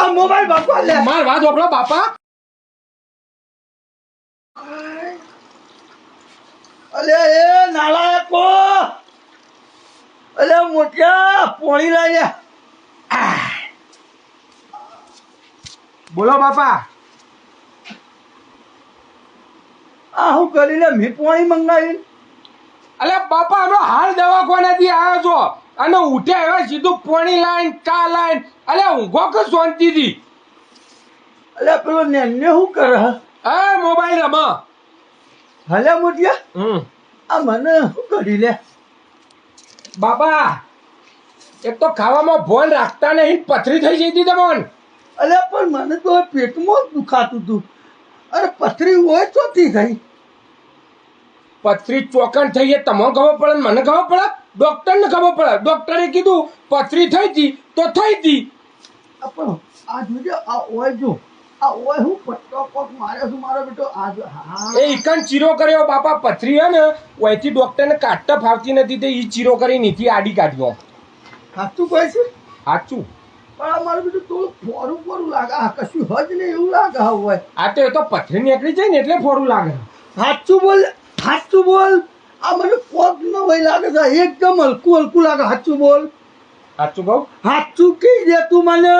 આ મોબાઈલ બાપા લે માર વાત વાપરો બાપા. અલે એ નાલાયકો અલે મોટિયા પોણી લાય બોલો બાપા. આ હું કરીને મેં પોણી મંગાવી. અલે બાપા અમે હાલ દવાખાનેથી આવ્યો છો. અને ઉઠે હવે સીધું પોણી લાઈન ચા લાઈન. અલે ઊંઘો કે શાંતિથી? અલે પેલો નેને શું કરે? હે મોબાઈલ રમ. હલે મોટિયા? હમ. આ મને શું કરી લે? બાપા એક તો ખાવામાં ભોન રાખતા નહીં પથરી થઈ જઈ હતી તમને. અલે પણ મને તો પેટમાં દુખાતું હતું. અરે પથરી હોય તો થઈ. પથરી ચોકન થઈ એ તમને ખબર પડે મને ખબર પડે? ડોક્ટરને ખબર પડે. ડોક્ટરે કીધું પથરી થઈ હતી તો થઈ હતી આ પણ આ જોજો આ ઓય જો. આ ઓય હું પટ્ટો કોક મારે છું મારો બેટો? આ હા. એ ઇકન ચીરો કર્યો. બાપા પથરી હે ને ઓયથી ડોક્ટરને કાઢતા ફાવતી નથી તે ઈ ચીરો કરી નીથી આડી કાઢ્યો. સાચું કહે છે? સાચું પણ મારું બેટું થોડું ફોરું ફોરું લાગે. આ કશું હજ નહીં એવું લાગે હોય આ તો એ તો પથરી નીકળી જાય ને એટલે ફોરું લાગે. સાચું બોલ. સાચું બોલ? આ મને કોક ન ભય લાગે છે. એકદમ હલકું હલકું લાગે. સાચું બોલ. સાચું કહું? સાચું કહી દે તું મને.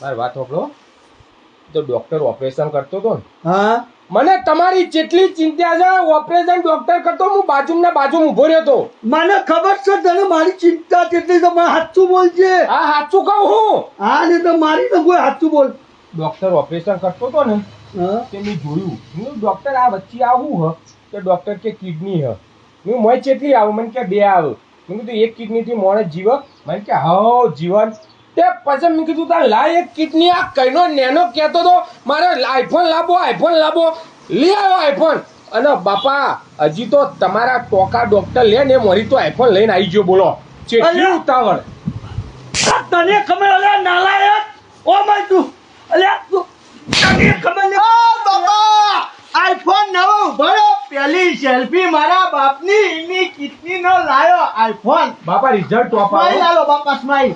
મારી વાત સાંભળો તો ડોક્ટર ઓપરેશન કરતો તો ને. હા? મને તમારી જેટલી ચિંતા છે ઓપરેશન ડોક્ટર કરતો હું બાજુના બાજુ ઊભો રહ્યો હતો મને ખબર છે તને મારી ચિંતા કેટલી છે? મને સાચું બોલજે આ સાચું કહું હું. હા ને તો મારી તો કોઈ સાચું બોલ. ડોક્ટર ઓપરેશન કરતો હતો ને હા? તે મેં જોયું. હું ડોક્ટર આ વચ્ચે આવું હ. કે ડૉક્ટર કે કિડની હ. હું મોય ચેટલી આવું મને કે બે આવે. મેં કીધું એક કિડનીથી મોણે જીવ. મને કે હાઉ જીવન. તે પછી મેં કીધું તાર લાય એક કિડની આ કઈનો નેનો કહેતો તો મારે આઈફોન લાવો આઈફોન લાવો લઈ આવ્યો આઈફોન અને બાપા હજી તો તમારા ટોકા ડોક્ટર લે ને મારી તો આઈફોન લઈને આવી ગયો બોલો. ચેટલી ઉતાવળ. તને ખબર અલ્યા નાલાયક. ઓ માય તું. અલે તું. તને ખબર ને બાપા આઈફોન નવો ઉભરો પેલી સેલ્ફી મારા બાપની એની કિડની નો લાયો આઈફોન બાપા રિઝલ્ટ ટોપ સ્માઈલ આલો બાપા સ્માઈલ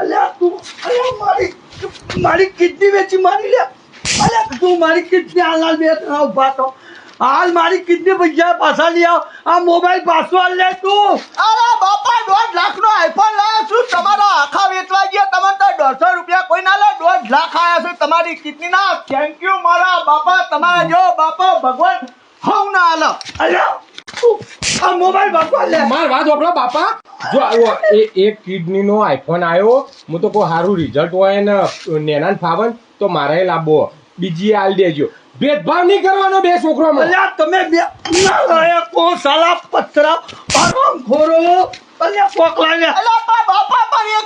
અલ્યા તું અલ્યા મારી મારી કિડની વેચી મારી લે. અલ્યા તું મારી કિડની હાલ હાલ બે ત્રણ ઊભા તો હાલ મારી કિડની પૈસા પાછા લઈ આવ. આ મોબાઈલ પાછો હાલ લે તું. અરે બાપા દોઢ લાખ નો આઈફોન લાયો છું. તમારા આખા વેચવા ગયા. તમે તો દોઢસો રૂપિયા કોઈ ના લે. દોઢ લાખ આયા છે તમારી કિડની ના થેન્ક યુ મારા બાપા. તમારા જો બાપા ભગવાન આલો આ મોબાઈલ બાપા લે. માર વાત આપણો બાપા. જો આવો એ એક કિડની નો આઈફોન આવ્યો હું તો કોઈ સારું રિઝલ્ટ હોય ને નેના ફાવન તો મારે લાવવો બીજી આલ દેજો. ભેદભાવ નહીં કરવાનો બે છોકરો અલ્યા તમે બે કો સાલા પથરા આરામ ખોરો અલ્યા કોક લાગે. અલ્યા બાપા.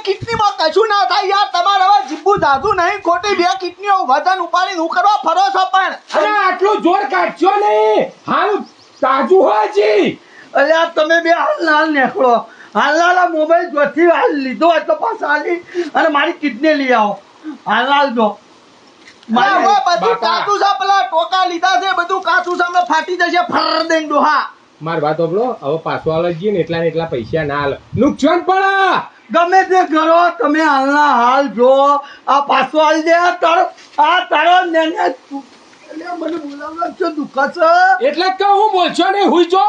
પણ એ કિડની માં કશું ના થાય યાર તમારે હવે જીભું દાદુ નહીં ખોટી બે કિડનીઓ વજન ઉપાડીને હું કરવા ફરો છો પણ. અરે આટલું જોર કાઢજો નહીં. હાલ તાજું હોય જી અલ્યા તમે બે હાલ હાલ નીકળો. હાલ હાલ મોબાઈલ જોથી હાલ લીધો હોય તો પાછા હાલી. અને મારી કિડની લઈ આવો. હાલ મારી- બધું કાચું છે પેલા ટોકા લીધા છે બધું કાચું છે હમણાં ફાટી જશે ફર દઈને ડોહા મારી વાત વાપરો હવે પાછો હાલ જઈએ ને એટલા ને એટલા પૈસા ના હાલ. નુકસાન પડે ગમે તે કરો તમે હાલના હાલ જો આ પાછો હાલ દે આ તારો આ તારો નેને મને બોલાવવા છો દુખાશે એટલે કે હું બોલશો નહીં હુઈ જો.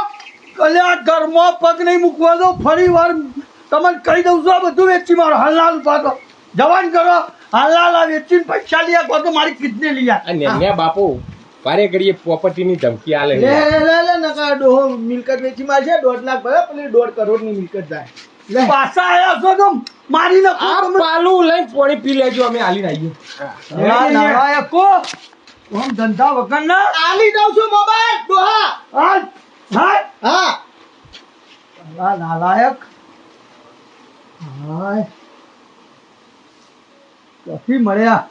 કલ્યા ઘરમાં પગ નહીં મૂકવા દો ફરી વાર તમને કહી દઉં છું આ બધું વેચી મારો હલાલ પાછો જવાન કરો હલાલ આ વેચીને પૈસા લઈ આપો તો મારી કિડની લઈ આ નેન્યા બાપુ વારે ઘડીએ પ્રોપર્ટી ની ધમકી આલે લે લે લે નકા ડોહો મિલકત વેચી મારશે દોઢ લાખ ભરે પેલી દોઢ કરોડની મિલકત જાય. પાછા આવ્યા છો તો મારી નાખો તમે પાલું લઈને પાણી પી લેજો અમે હાલીને આવીએ ના, નાલાયકો. આમ ધંધા વગર ના. આલી દઉં છું મોબાઈલ ડોહા હાલ, હાલ. હા. નાલા નાલાયક. હાય ક્યાંથી મળ્યા.